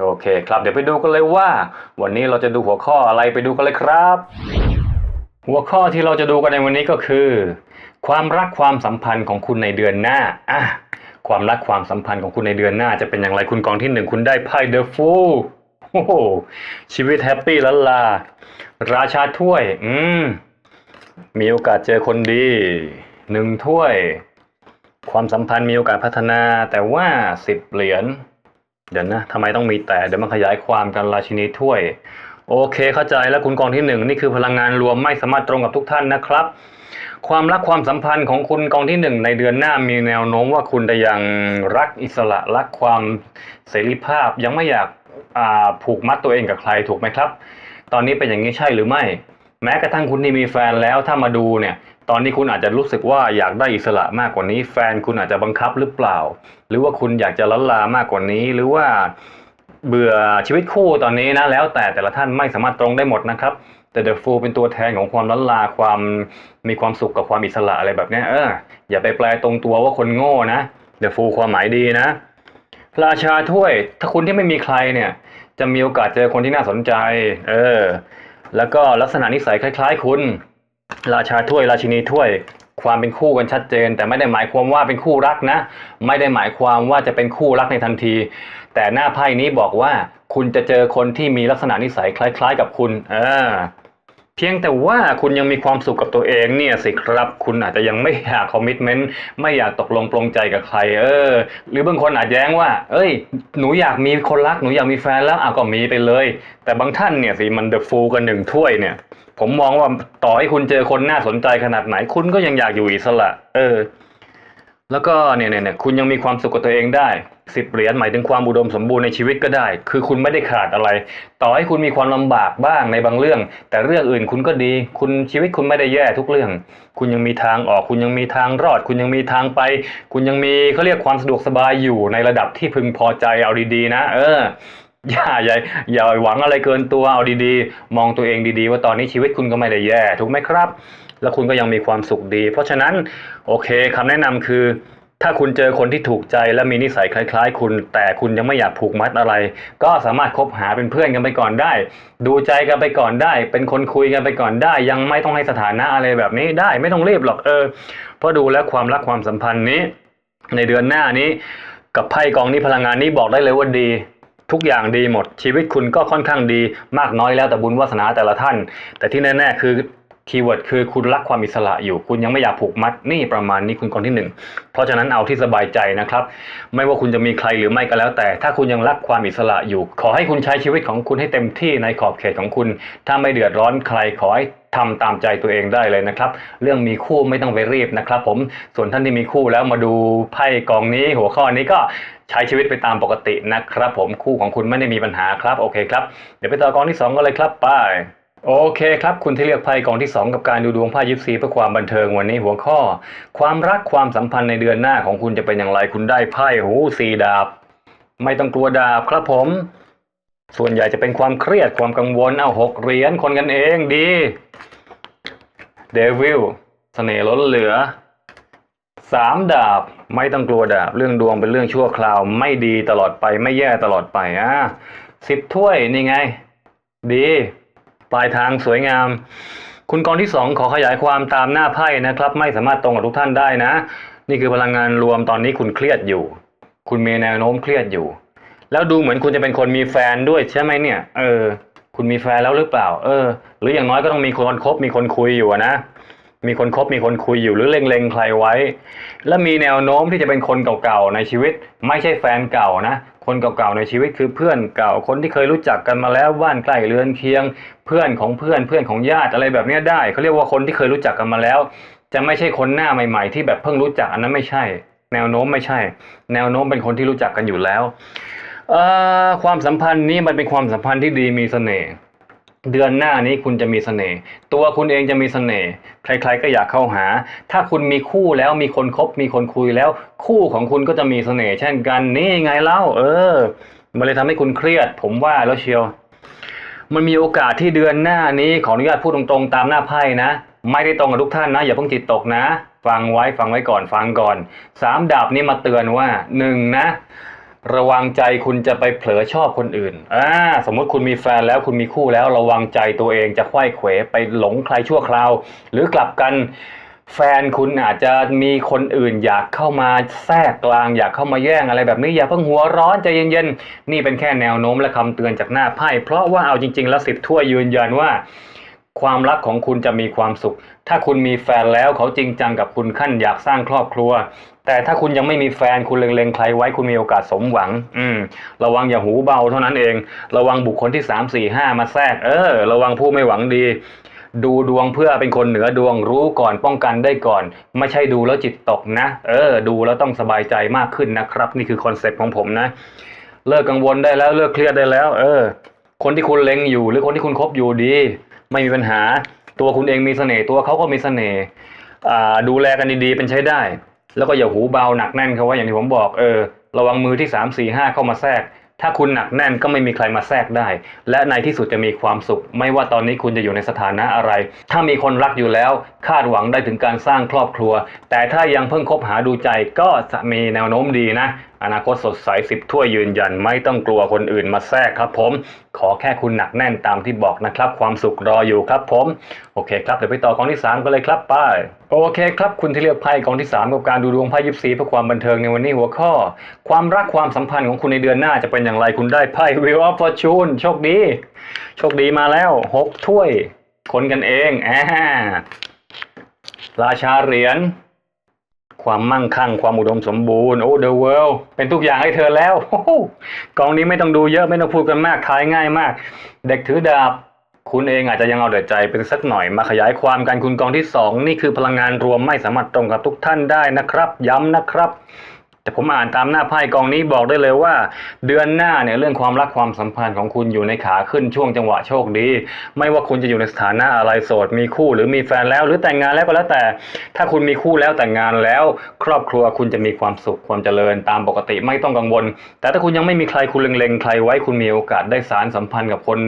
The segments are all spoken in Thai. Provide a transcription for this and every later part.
โอเคครับ เดี๋ยวไปดูกันเลยว่า วันนี้เราจะดูหัวข้ออะไรไปดูกันเลยครับ หัวข้อที่เราจะดูกันในวันนี้ก็คือ ความรักความสัมพันธ์ของคุณในเดือนหน้าอะความรักความสัมพันธ์ของคุณในเดือนหน้าจะเป็นอย่างไรคุณกองที่หนึ่งคุณได้ไพ่เดอะฟูลโอ้โหชีวิตแฮปปี้ล้านลาราชาถ้วย อืม มีโอกาสเจอคนดีหนึ่งถ้วย ความสัมพันธ์มีโอกาสพัฒนา แต่ว่าสิบเหรียญ เดี๋ยวนะทำไมต้องมีแต่เดี๋ยวมันขยายความกันราชินีถ้วย โอเคเข้าใจแล้วคุณกองที่หนึ่งนี่คือพลังงานรวมไม่สามารถตรงกับทุกท่านนะครับ ความรักความสัมพันธ์ของคุณกองที่หนึ่งในเดือนหน้ามีแนวโน้มว่าคุณจะยังรักอิสระรักความเสรีภาพยังไม่อยากผูกมัดตัวเองกับใครถูกไหมครับ ตอนนี้เป็นอย่างนี้ใช่หรือไม่ แม้กระทั่งคุณที่มีแฟนแล้วถ้ามาดูเนี่ย ตอนนี้คุณอาจจะรู้สึกว่าอยากได้อิสระมากกว่านี้ แฟนคุณอาจจะบังคับหรือเปล่า หรือว่าคุณอยากจะล้นลามากกว่านี้ หรือว่าเบื่อชีวิตคู่ตอนนี้นะแล้วแต่แต่ละท่านไม่สามารถตรงได้หมดนะครับ แต่เดอะฟูเป็นตัวแทนของความล้นลาความมีความสุขกับความอิสระอะไรแบบนี้เอออย่าไปแปลตรงตัวว่าคนโง่นะเดอะฟูความหมายดีนะราชาถ้วย ถ้าคุณที่ไม่มีใครเนี่ย จะมีโอกาสเจอคนที่น่าสนใจ เออ แล้วก็ลักษณะนิสัยคล้าย ๆ คุณ ราชาถ้วยราชินีถ้วย ความเป็นคู่กันชัดเจน แต่ไม่ได้หมายความว่าเป็นคู่รักนะ ไม่ได้หมายความว่าจะเป็นคู่รักในทันที แต่หน้าไพ่นี้บอกว่าคุณจะเจอคนที่มีลักษณะนิสัยคล้าย ๆ กับคุณ เออ พียงแต่ว่าคุณยังมีความสุขกับตัวเองเนี่ยสิครับ คุณอาจจะยังไม่อยากคอมมิชเมนต์ไม่อยากตกลงปลงใจกับใคร เออ หรือบางคนอาจแย้งว่า เอ้ย หนูอยากมีคนรักหนูอยากมีแฟนแล้วอะก็มีไปเลย แต่บางท่านเนี่ยสิมันเดอะฟูกันหนึ่งถ้วยเนี่ย ผมมองว่าต่อให้คุณเจอคนน่าสนใจขนาดไหน คุณก็ยังอยากอยู่อิสระ เออ แล้วก็เนี่ยเนี่ยเนี่ยคุณยังมีความสุขกับตัวเองได้ สิบเหรียญหมายถึงความอุดมสมบูรณ์ในชีวิตก็ได้ คือคุณไม่ได้ขาดอะไร ต่อให้คุณมีความลำบากบ้างในบางเรื่อง แต่เรื่องอื่นคุณก็ดี คุณชีวิตคุณไม่ได้แย่ทุกเรื่อง คุณยังมีทางออก คุณยังมีทางรอด คุณยังมีทางไป คุณยังมีเขาเรียกความสะดวกสบายอยู่ในระดับที่พึงพอใจเอาดีๆนะ เอออย่าอย่าอย่าหวังอะไรเกินตัวเอาดีๆ มองตัวเองดีๆ ว่าตอนนี้ชีวิตคุณก็ไม่ได้แย่ ถูกไหมครับ แล้วคุณก็ยังมีความสุขดี เพราะฉะนั้นโอเคคำแนะนำคือ ถ้าคุณเจอคนที่ถูกใจและมีนิสัยคล้าย ๆ คุณ แต่คุณยังไม่อยากผูกมัดอะไร ก็สามารถคบหาเป็นเพื่อนกันไปก่อนได้ ดูใจกันไปก่อนได้ เป็นคนคุยกันไปก่อนได้ ยังไม่ต้องให้สถานะอะไรแบบนี้ได้ไม่ต้องรีบหรอกเออเพราะดูแล้วความรักความสัมพันธ์นี้ ในเดือนหน้านี้ กับไพ่กองนี้พลังงานนี้บอกได้เลยว่าดีทุกอย่างดีหมดชีวิตคุณก็ค่อนข้างดีมากน้อยแล้วแต่บุญวาสนาแต่ละท่าน แต่ที่แน่ๆคือ คีย์เวิร์ดคือคุณรักความอิสระอยู่ คุณยังไม่อยากผูกมัดนี่ประมาณนี้คุณคนที่หนึ่งเพราะฉะนั้นเอาที่สบายใจนะครับ ไม่ว่าคุณจะมีใครหรือไม่ก็แล้ว แต่ถ้าคุณยังรักความอิสระอยู่ ขอให้คุณใช้ชีวิตของคุณให้เต็มที่ในขอบเขตของคุณ ถ้าไม่เดือดร้อนใครขอให้ทำตามใจตัวเองได้เลยนะครับ เรื่องมีคู่ไม่ต้องไปรีบนะครับผมส่วนท่านที่มีคู่แล้วมาดูไพ่กองนี้ หัวข้อนี้ก็ใช้ชีวิตไปตามปกตินะครับ ผมคู่ของคุณไม่ได้มีปัญหาครับโอเคครับเดี๋ยวไปต่อกองที่สองกันเลยครับไป โอเคครับ คุณที่เลือกไพ่กองที่ 2 กับการดูดวงไพ่ยิปซีเพื่อความบันเทิงวันนี้หัวข้อ ความรักความสัมพันธ์ในเดือนหน้าของคุณจะเป็นอย่างไรคุณได้ไพ่หูสีดาบ ไม่ต้องกลัวดาบครับผม ส่วนใหญ่จะเป็นความเครียดความกังวลเอาหกเหรียญคนกันเองดีเดวิลเสน่ห์ล้นเหลือสามดาบไม่ต้องกลัวดาบ เรื่องดวงเป็นเรื่องชั่วคราว ไม่ดีตลอดไปไม่แย่ตลอดไปอะสิบถ้วยนี่ไง ดี ปลายทางสวยงาม คุณกรที่สองขอขยายความตามหน้าไพ่นะครับ ไม่สามารถตรงกับทุกท่านได้นะ นี่คือพลังงานรวมตอนนี้คุณเครียดอยู่ คุณมีแนวโน้มเครียดอยู่ แล้วดูเหมือนคุณจะเป็นคนมีแฟนด้วยใช่ไหมเนี่ย เออ คุณมีแฟนแล้วหรือเปล่า เออ หรืออย่างน้อยก็ต้องมีคนคบมีคนคุยอยู่นะมีคนคบมีคนคุยอยู่หรือเล็งๆใครไว้ และมีแนวโน้มที่จะเป็นคนเก่าๆในชีวิต ไม่ใช่แฟนเก่านะ คนเก่าๆในชีวิตคือเพื่อนเก่าคนที่เคยรู้จักกันมาแล้วบ้านใกล้เรือนเคียง เพื่อนของเพื่อนเพื่อนของญาติอะไรแบบนี้ได้เขาเรียกว่าคนที่เคยรู้จักกันมาแล้ว จะไม่ใช่คนหน้าใหม่ ๆ ที่แบบเพิ่งรู้จักอันนั้นไม่ใช่ แนวโน้มไม่ใช่ แนวโน้มเป็นคนที่รู้จักกันอยู่แล้วความสัมพันธ์นี้มันเป็นความสัมพันธ์ที่ดีมีเสน่ห์ เดือนหน้านี้คุณจะมีเสน่ห์ตัวคุณเองจะมีเสน่ห์ใคร ๆ ก็อยากเข้าหา ถ้าคุณมีคู่แล้วมีคนคบมีคนคุยแล้ว คู่ของคุณก็จะมีเสน่ห์เช่นกันนี่ไงเล่า เออ มันเลยทำให้คุณเครียด ผมว่าแล้วเชียว มันมีโอกาสที่เดือนหน้านี้ขออนุญาตพูดตรงๆ ตามหน้าไพ่นะ ไม่ได้ตรงกับทุกท่านนะ อย่าเพิ่งจิตตกนะ ฟังไว้ฟังไว้ก่อนฟังก่อนสามดาบนี้มาเตือนว่าหนึ่งนะ ระวังใจคุณจะไปเผลอชอบคนอื่นอ่าสมมติคุณมีแฟนแล้วคุณมีคู่แล้วระวังใจตัวเองจะไขว้เขวไปหลงใครชั่วคราว หรือกลับกันแฟนคุณอาจจะมีคนอื่นอยากเข้ามาแทรกกลางอยากเข้ามาแย่งอะไรแบบนี้อย่าเพิ่งหัวร้อนใจเย็นๆ นี่เป็นแค่แนวโน้มและคำเตือนจากหน้าไพ่เพราะว่าเอาจริง ๆ แล้วสิบถ้วยยืนยันว่า ความรักของคุณจะมีความสุข ถ้าคุณมีแฟนแล้วเขาจริงจังกับคุณขั้นอยากสร้างครอบครัว แต่ถ้าคุณยังไม่มีแฟนคุณเล็งๆใครไว้คุณมีโอกาสสมหวัง อืม ระวังอย่าหูเบาเท่านั้นเอง ระวังบุคคลที่สามสี่ห้ามาแทรก เออ ระวังผู้ไม่หวังดี ดูดวงเพื่อเป็นคนเหนือดวงรู้ก่อนป้องกันได้ก่อน ไม่ใช่ดูแล้วจิตตกนะ เออ ดูแล้วต้องสบายใจมากขึ้นนะครับ นี่คือคอนเซ็ปต์ของผมนะ เลิกกังวลได้แล้วเลิกเครียดได้แล้ว เออ คนที่คุณเล็งอยู่ หรือคนที่คุณคบอยู่ดี ไม่มีปัญหา ตัวคุณเองมีเสน่ห์ตัวเขาก็มีเสน่ห์อ่าดูแลกันดีๆเป็นใช้ได้ แล้วก็อย่าหูเบาหนักแน่นเขาว่าอย่างที่ผมบอกเออระวังมือที่สามสี่ห้าเข้ามาแทรก ถ้าคุณหนักแน่นก็ไม่มีใครมาแทรกได้ และในที่สุดจะมีความสุข ไม่ว่าตอนนี้คุณจะอยู่ในสถานะอะไร ถ้ามีคนรักอยู่แล้ว คาดหวังได้ถึงการสร้างครอบครัว แต่ถ้ายังเพิ่งคบหาดูใจก็จะมีแนวโน้มดีนะ อนาคตสดใสสิบถ้วยยืนยันไม่ต้องกลัวคนอื่นมาแทรกครับผม ขอแค่คุณหนักแน่นตามที่บอกนะครับ ความสุขรออยู่ครับผม โอเคครับ เดี๋ยวไปต่อกองที่ 3 กันเลยครับไป้ายโอเคครับ คุณที่เลือกไพ่กองที่ 3 กับการดูดวงไพ่ยิปซีเพื่อความบันเทิงในวันนี้หัวข้อ ความรักความสัมพันธ์ของคุณในเดือนหน้าจะเป็นอย่างไรคุณได้ไพ่ Wheel of Fortune โชคดี โชคดีมาแล้ว6ถ้วย คนกันเองอ่าราชาเหรียญ ความมั่งคั่ง ความอุดมสมบูรณ์โอ้เดอะเวิลด์เป็นทุกอย่างให้เธอแล้วกองนี้ไม่ต้องดูเยอะไม่ต้องพูดกันมากทายง่ายมาก เด็กถือดาบ คุณเองอาจจะยังเอาเดือดใจเป็นสักหน่อยมาขยายความกันคุณกองที่สองนี่คือพลังงานรวมไม่สามารถตรงกับทุกท่านได้นะครับ ย้ำนะครับ แต่ผมอ่านตามหน้าไพ่กองนี้บอกได้เลยว่า เดือนหน้าเนี่ยเรื่องความรักความสัมพันธ์ของคุณอยู่ในขาขึ้นช่วงจังหวะโชคดี ไม่ว่าคุณจะอยู่ในสถานะอะไรโสดมีคู่ หรือมีแฟนแล้วหรือแต่งงานแล้วก็แล้วแต่ ถ้าคุณมีคู่แล้วแต่งงานแล้ว ครอบครัวคุณจะมีความสุขความเจริญตามปกติไม่ต้องกังวล แต่ถ้าคุณยังไม่มีใครคุณเล็งๆใครไว้คุณมีโอกาสได้สารสัมพันธ์กับคน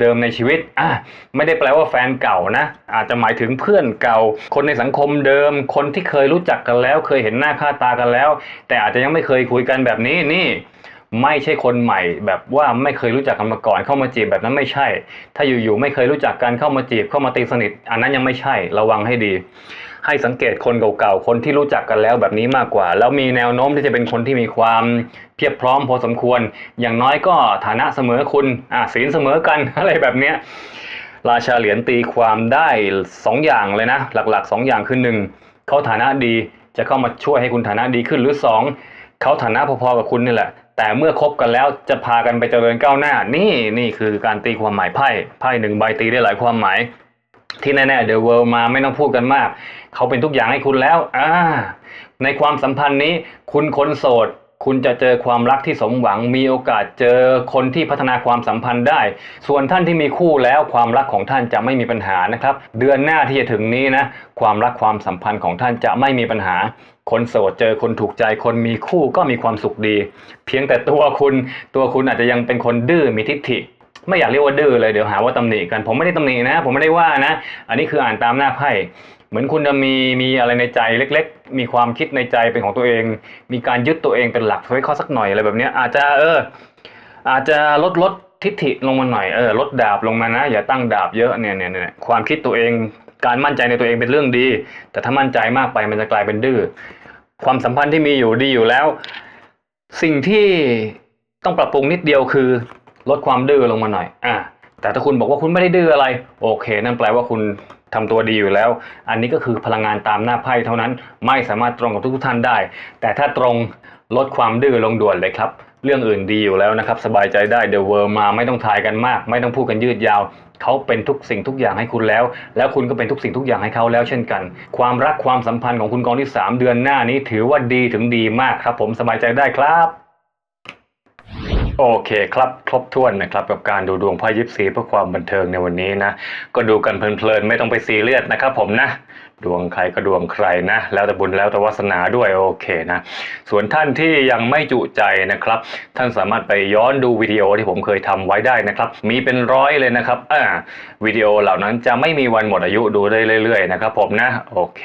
เดิมๆในชีวิตอะไม่ได้แปลว่าแฟนเก่านะ อาจจะหมายถึงเพื่อนเก่า คนในสังคมเดิม คนที่เคยรู้จักกันแล้ว เคยเห็นหน้าค่าตากันแล้วแต่อาจจะยังไม่เคยคุยกันแบบนี้นี่ ไม่ใช่คนใหม่ แบบว่าไม่เคยรู้จักกันมาก่อนเข้ามาจีบแบบนั้นไม่ใช่ ถ้าอยู่ๆไม่เคยรู้จักกันเข้ามาจีบเข้ามาตีสนิท อันนั้นยังไม่ใช่ระวังให้ดี ให้สังเกตคนเก่าๆคนที่รู้จักกันแล้วแบบนี้มากกว่า แล้วมีแนวโน้มที่จะเป็นคนที่มีความเพียบพร้อมพอสมควร อย่างน้อยก็ฐานะเสมอคุณอะศีลเสมอกันอะไรแบบเนี้ยราชาเหรียญตีความได้สองอย่างเลยนะ หลักๆสองอย่างคือหนึ่งเขาฐานะดีจะเข้ามาช่วยให้คุณฐานะดีขึ้นหรือสองเขาฐานะพอๆกับคุณนี่แหละ แต่เมื่อคบกันแล้วจะพากันไปเจริญก้าวหน้า นี่นี่คือการตีความหมายไพ่ไพ่หนึ่งใบตีได้หลายความหมาย ที่แน่ๆเดอะเวิลด์มาไม่ต้องพูดกันมาก เขาเป็นทุกอย่างให้คุณแล้วอ่าในความสัมพันธ์นี้คุณคนโสด คุณจะเจอความรักที่สมหวัง มีโอกาสเจอคนที่พัฒนาความสัมพันธ์ได้ ส่วนท่านที่มีคู่แล้วความรักของท่านจะไม่มีปัญหานะครับ เดือนหน้าที่จะถึงนี้นะ ความรักความสัมพันธ์ของท่านจะไม่มีปัญหา คนโสดเจอคนถูกใจ คนมีคู่ก็มีความสุขดี เพียงแต่ตัวคุณตัวคุณอาจจะยังเป็นคนดื้อมีทิฏฐิ ไม่อยากเรียกว่าดื้อเลยเดี๋ยวหาว่าตำหนิกันผมไม่ได้ตำหนินะ ผมไม่ได้ว่านะ อันนี้คืออ่านตามหน้าไพ่เหมือนคุณจะมีมีอะไรในใจเล็ก ๆ มีความคิดในใจเป็นของตัวเอง มีการยึดตัวเองเป็นหลักไว้ข้อสักหน่อยอะไรแบบนี้อาจจะเออ อาจจะลดลดทิฐิลงมาหน่อยเออลดดาบลงมานะ อย่าตั้งดาบเยอะเนี่ยเนี่ยเนี่ยความคิดตัวเองการมั่นใจในตัวเองเป็นเรื่องดี แต่ถ้ามั่นใจมากไปมันจะกลายเป็นดื้อความสัมพันธ์ที่มีอยู่ดีอยู่แล้ว สิ่งที่ต้องปรับปรุงนิดเดียวคือ ลดความดื้อลงมาหน่อยอ่าแต่ถ้าคุณบอกว่าคุณไม่ได้ดื้ออะไร โอเค นั่นแปลว่าคุณทำตัวดีอยู่แล้ว อันนี้ก็คือพลังงานตามหน้าไพ่เท่านั้น ไม่สามารถตรงกับทุกท่านได้ แต่ถ้าตรงลดความดื้อลงด่วนเลยครับ เรื่องอื่นดีอยู่แล้วนะครับ สบายใจได้เด e w เวอร์มาไม่ต้องทายกันมาก ไม่ต้องพูดกันยืดยาว เขาเป็นทุกสิ่งทุกอย่างให้คุณแล้ว แล้วคุณก็เป็นทุกสิ่งทุกอย่างให้เขาแล้วเช่นกัน ความรักความสัมพันธ์ของคุณกองที่ 3 เดือนหน้านี้ถือว่าดีถึงดีมากครับ ผมสบายใจได้ครับ โอเคครับครบถ้วนนะครับกับการดูดวงไพ่ยิปซีเพื่อความบันเทิงในวันนี้นะก็ดูกันเพลินๆไม่ต้องไปซีเรียสนะครับผมนะดวงใครก็ดวงใครนะ แล้วแต่บุญแล้วแต่วาสนาด้วยโอเคนะ ส่วนท่านที่ยังไม่จุใจนะครับ ท่านสามารถไปย้อนดูวิดีโอที่ผมเคยทำไว้ได้นะครับ มีเป็นร้อยเลยนะครับอ่าวิดีโอเหล่านั้นจะไม่มีวันหมดอายุดูได้เรื่อยๆนะครับผมนะโอเค